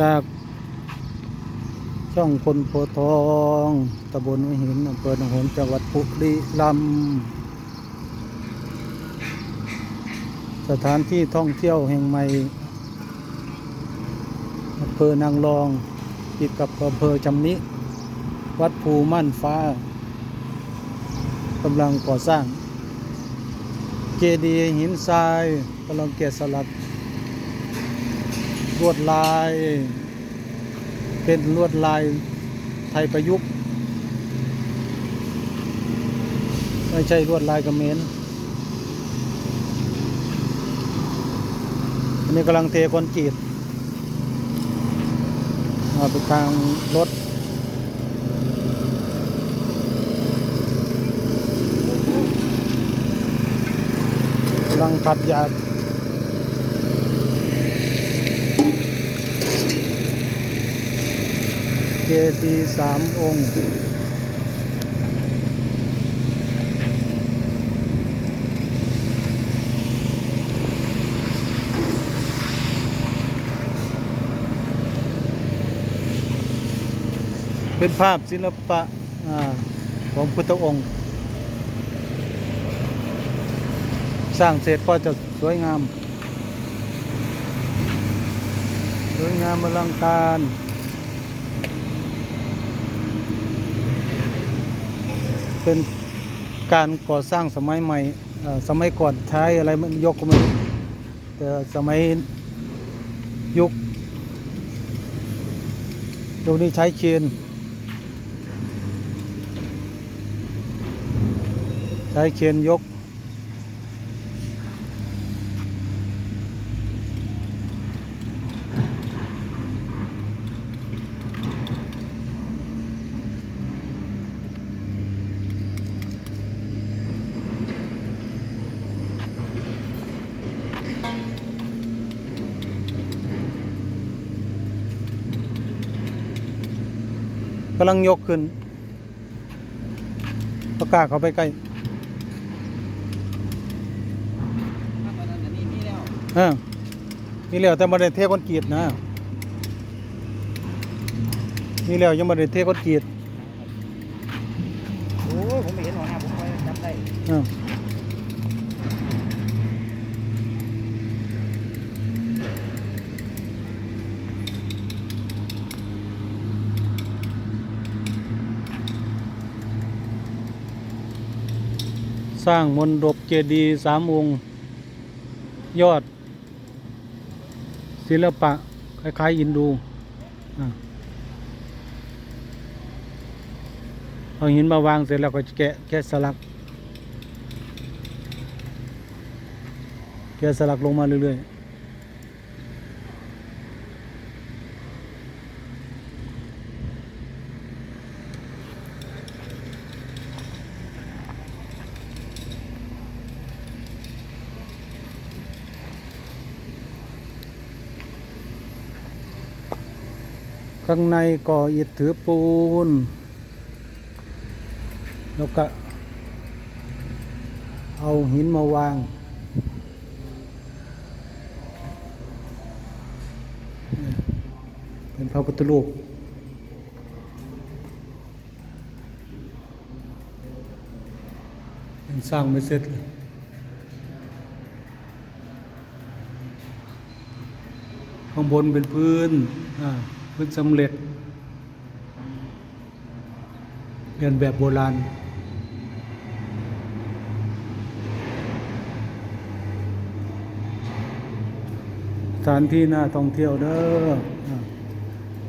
จากช่องคนโพทองตำบลหัวหินอำเภอหนองหงจังหวัดบุรีรัมสถานที่ท่องเที่ยวแห่งใหม่อำเภอนางรองติดกับอำเภอจำนิ วัดภูม่านฟ้ากำลังก่อสร้าง เจดีย์หินทรายกำลังแกะสลัก ลวดลาย เป็นลวดลายไทยประยุกต์ ไม่ใช่ลวดลายกระเมรอันนี้กำลังเทคอนกรีตมาไปทางรถกำลังขับยา เจดีสามองค์เป็นภาพศิลปะอของพุทธองค์ สร้างเสร็จก็จะสวยงาม สวยงามอลังการ เป็นการก่อสร้างสมัยใหม่สมัยก่อนใช้อะไรมันยกก็ไม่รู้แต่สมัยยุคตรงนี้ใช้เชนใช้เชนยกำลังยกขึ้นประกล้าศเขาไปใกล้เออนี่แล้วแต่มาได้เทคอนกรีตนะนี่แล้วยังมาได้เทคอนกรีตโอ้ยผมไม่เห็นหัวหน้าผมไปจำได้ สร้างมนดบเจดีย์สามองค์ ยอด ศิลปะ คล้ายๆ อินดูเอาหินมาวางเสร็จแล้วก็จะแกะแกะสลัก แกะสลักลงมาเรื่อยๆ ข้างในก่ออิฐถือปูน แล้วก็ เอาหินมาวาง เป็นพระพุทธรูปยังสร้างไม่เสร็จเลยข้างบนเป็นพื้นอ่า พื้นสำเร็จเรียนแบบโบราณสถานที่น่าท่องเที่ยวเด้อ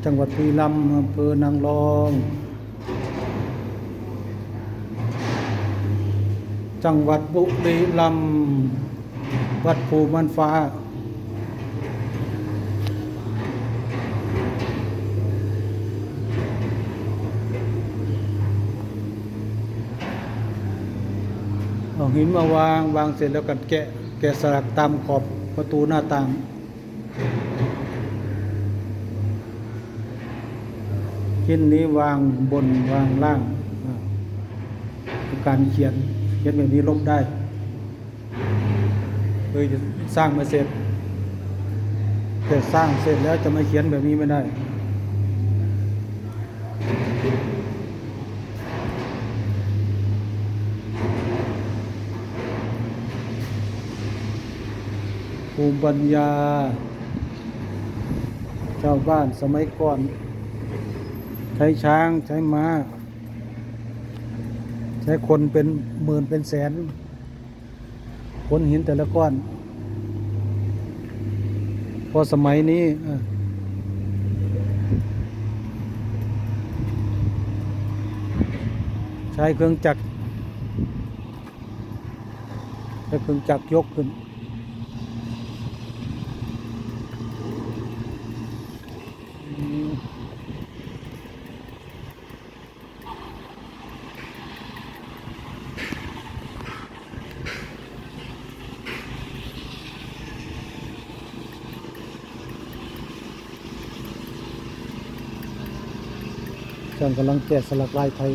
จังหวัดบุรีรัมย์อำเภอนางรอง จังหวัดบุรีรัมย์วัดภูมันฟ้า เอาหินมาวางวางเสร็จแล้วกันแกะแกะสลักตามขอบประตูหน้าต่างชิ้นนี้วางบนวางล่างการเขียนเขียนแบบนี้ลบได้เลยจะสร้างมาเสร็จแต่สร้างเสร็จแล้วจะมาเขียนแบบนี้ไม่ได้ ภูมิปัญญาชาวบ้านสมัยก่อน ใช้ช้างใช้ม้า ใช้คนเป็นหมื่นเป็นแสนคนหินแต่ละก้อน พอสมัยนี้ใช้เครื่องจักรใช้เครื่องจักรยกขึ้น ช่างกำลังแกะสลักลายไทย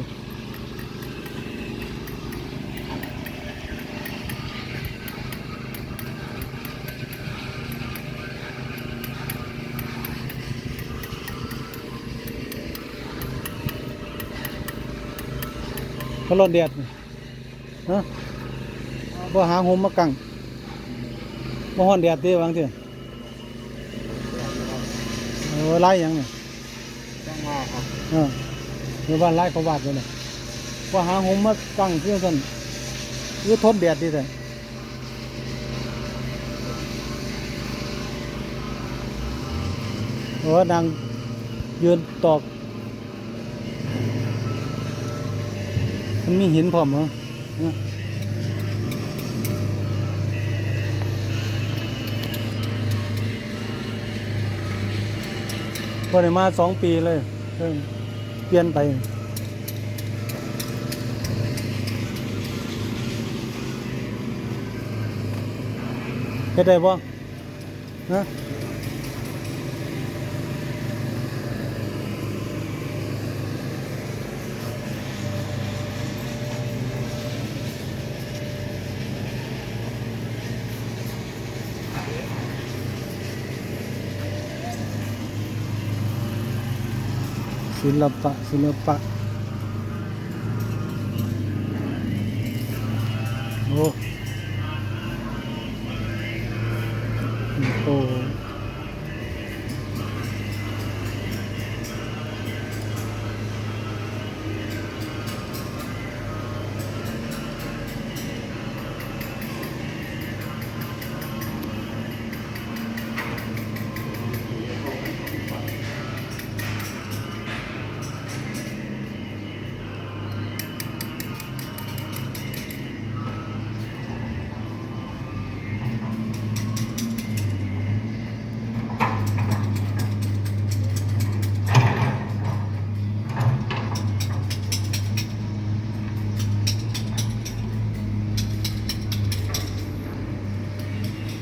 เขาร้อนแดดนี่ฮะบ่หาห่มมากังบ่ฮ้อนแดดเด้บางทีเออไล่หยังนี่จ้างงอครับ เออวบ้านไล่เขาวาดเลยน่ะบ่หาห่มมากั้งเพื่อซั่นคือทนแดดดีแต่เออนางยืนตอกมันมีหินพร้อมเหรอเนี่ยพอได้มาสองปีเลยเพิ่ง เปลี่ยนไปเฮ็ดได้บ่ฮะ ศิลปะศิล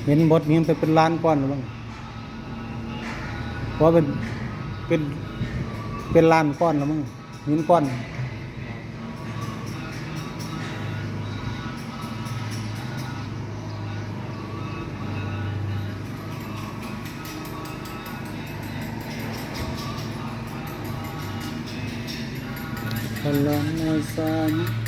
เห็นบทนี้มันไปเป็นล้านก้อนหรือบ้างเพราะเป็นเป็นเป็นล้านก้อนแล้วมั้งหินก้อนพลังอาสาม